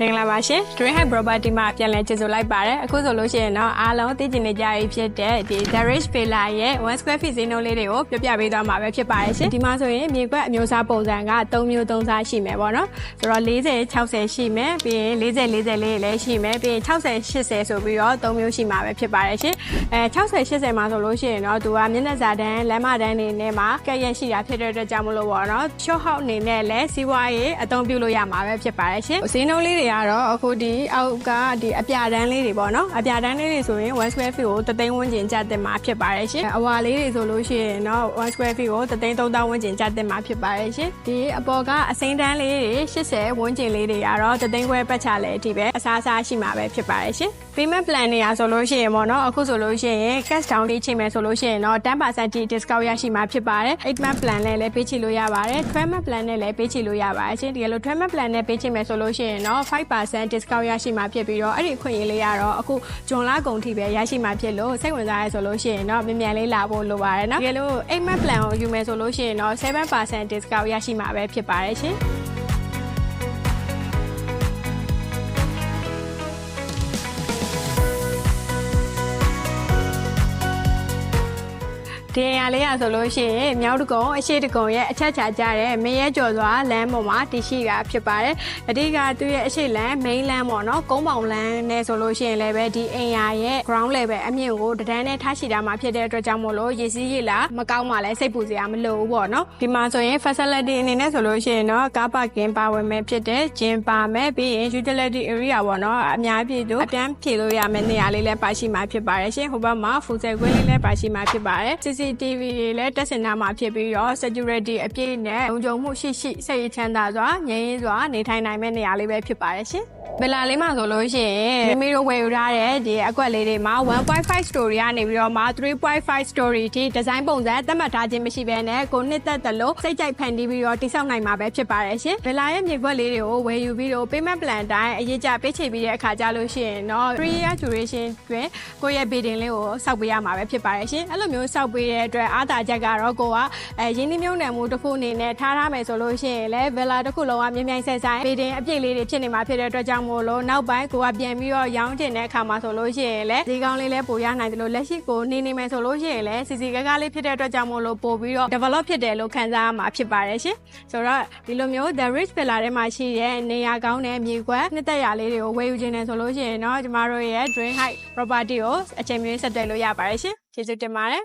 မင်္ဂလာပါရှင် Dream High Property မှာပြန်လည်ကြိုဆိုလိုက်ပါတယ်အခုဆိုလို့ရှိရင်တော့အားလုံးသိကျင်နေကြရဖြစ်တဲ့ဒီ The Rich Villa ရဲ့1 square feet ဈေးနှုန်းလေးတွေကိုပြောပြပေးသွားမှာပဲဖြစ်ပါတယ်ရှင်ဒီမှာဆိုရင်မြေကွက်အမျိုးအစားပုံစံက3မျိုး3စားရှိမယ်ပေါ့နော်ဆိုတော့40 60ရှိမယ်ပြီးရင်40 40လေးလည်းရှိမယ်ပြီးရင်60 80ဆိုပြီးတော့3မျိုးရှိမှာပဲဖြစ်ပါတယ်ရှင် အဲ60 80မှာဆိုလို့ရှိရင်တော့သူကမျက်နှာစာတန်းလမ်းမတန်းနေနဲ့မှာကက်ရက်ရှိတာဖြစ်တဲ့အတွက်ကြောင့်မလို့ပေါ့နော် short house အနေနဲ့လည်းစီးပွားရေးအသုံးပြုလို့ရမှာပဲဖြစ်ပါတယ်ရှင်ဈေးနှုန်းလေးတွေကတော့အခုဒီအောက်ကဒီအပြာတန်းလေးတွေပေါ့နော်အပြာတန်းလေးတွေဆိုရင်1 square feet ကိုတသိန်းဝန်းကျင်ကျတင်မှာဖြစ်ပါတယ်ရှင်အဝါလေးတွေဆိုလို့ရှိရင်တော့1 square feet ကိုတသိန်း3000ဝန်းကျင်ကျတင်မှာဖြစ်ပါတယ်ရှင်ဒီအပေါ်ကအစိမ်းတန်းလေးတွေ80ဝန်းကျင်လေးတွေကတော့တသိန်းခွဲပတ်ချလဲအထိပဲအစားအစားရှိမှာပဲဖြစ်ပါတယ်ရှင် payment plan နေရဆိုလို့ရှိရင်ပေါ့နော်အခုဆိုလို့ရှိရင် cash down လေးချိန်မယ်ဆိုလို့ရှိရင်တော့10%ထိ discount ရရှိမှာဖြစ်ပါတယ်8 month plan နဲ့လည်းပေးချေလို့ရပါတယ်12 month plan နဲ့လည်းပေးချေလို့ရပါတယ်ရှင်ဒီလို12 month plan နဲ့ပေးချေမယ်ဆိုလို့ရှိရင်တော့5% discount ရရှိမှာဖြစ်ပြီးတော့အဲ့ဒီအခွင့်အရေးလေးကတော့အခုဂျွန်လကုန်ထိပဲရရှိမှာဖြစ်လို့စိတ်ဝင်စားရဆိုလို့ရှိရင်တော့မြန်မြန်လေးလာဖို့လိုပါတယ်နော်ဒီလို8 month plan ကိုယူမယ်ဆိုလို့ရှိရင်တော့7% discount ရရှိမှာပဲဖြစ်ပါတယ်ရှင် ဒီနေရာလေးရဆိုလို့ရှိရင်မြောက်တကုံအရှိတကုံရဲ့အချက်ချာကြတဲ့မရဲကျော်စွာလမ်းပေါ်မှာတည်ရှိတာဖြစ်ပါတယ်။အဓိကသူ့ရဲ့အရှိလမ်း main လမ်းပေါ့နော်ကုန်းပေါင်လမ်းနဲ့ဆိုလို့ရှိရင်လည်းပဲဒီအိမ်ယာရဲ့ ground level အမြင့်ကိုတဒန်းနဲ့ထားရှိတာမှာဖြစ်တဲ့အတွက်ကြောင့်မို့လို့ရည်စည်းရည်လာမကောင်းမှလည်းစိတ်ပူစရာမလိုဘူးပေါ့နော်။ဒီမှာဆိုရင် facility အနေနဲ့ဆိုလို့ရှိရင်တော့ car parking ပါဝင်မယ်ဖြစ်တဲ့ gym ပါမယ်ပြီးရင် utility area ပေါ့နော်အများပြည်သူအတန်းဖြေလို့ရမယ့်နေရာလေးလည်းပါရှိမှာဖြစ်ပါတယ်ရှင်။ဟိုဘက်မှာ full set ခွင့်လေးလည်းပါရှိမှာဖြစ်ပါတယ်။ CCTV တွေလည်းတက်စင်နာမှာဖြစ်ပြီးတော့ security အပြည့်နဲ့လုံခြုံမှုရှိရှိစိတ်ရချမ်းသာစွာငြိမ်းရင်းစွာနေထိုင်နိုင်မယ့်နေရာလေးပဲဖြစ်ပါတယ်ရှင်။ ဘယ်လာလေးမှာဆိုလို့ရှိရင်မိမိတို့ဝယ်ယူထားတဲ့ဒီအကွက်လေးတွေမှာ1.5 story ကနေပြီးတော့မှ3.5 story ထိဒီဇိုင်းပုံစံသတ်မှတ်ထားခြင်းမရှိဘဲနဲ့ကိုနှစ်သက်တယ်လို့စိတ်ကြိုက်ဖန်တီးပြီးတော့တိစောက်နိုင်မှာပဲဖြစ်ပါတယ်ရှင်။ဘယ်လာရဲ့မြေကွက်လေးတွေကိုဝယ်ယူပြီးတော့ payment plan အတိုင်းအရေးကြပေးချေပြီးတဲ့အခါကြလို့ရှိရင်တော့3 year duration တွင်ကိုယ့်ရဲ့ bidding လေးကိုစောက်ပေးရမှာပဲဖြစ်ပါတယ်ရှင်။အဲ့လိုမျိုးစောက်ပေးတဲ့အတွက်အားသာချက်ကတော့ကိုကအဲရင်းနှီးမြှုပ်နှံမှုတစ်ခုအနေနဲ့ထားထားမယ်ဆိုလို့ရှိရင်လည်း villa တစ်ခုလုံးကမြင်းမြိုင်ဆက်ဆိုင် bidding အပြည့်လေးတွေဖြစ်နေမှာဖြစ်တဲ့အတွက်ကြောင့်မို့လို့နောက်ပိုင်းကိုကပြန်ပြီးတော့ရောင်းချင်တဲ့အခါမှာဆိုလို့ရှိရင်လည်းဒီကောင်းလေးလည်းပိုရနိုင်တယ်လို့လက်ရှိကိုနေနေမယ်ဆိုလို့ရှိရင်လည်းစီစီကားကားလေးဖြစ်တဲ့အတွက်ကြောင့်မို့လို့ပို့ပြီးတော့ develop ဖြစ်တယ်လို့ခံစားရမှာဖြစ်ပါတယ်ရှင်ဆိုတော့ဒီလိုမျိုး the rich villa ထဲမှာရှိတဲ့နေရာကောင်းတဲ့မြေကွက်နှစ်သက်ရာလေးတွေကိုဝယ်ယူခြင်းနဲ့ဆိုလို့ရှိရင်တော့ကျမတို့ရဲ့ dream height property ကိုအချိန်မီဆက်သွယ်လို့ရပါတယ်ရှင်ကျေးဇူးတင်ပါတယ်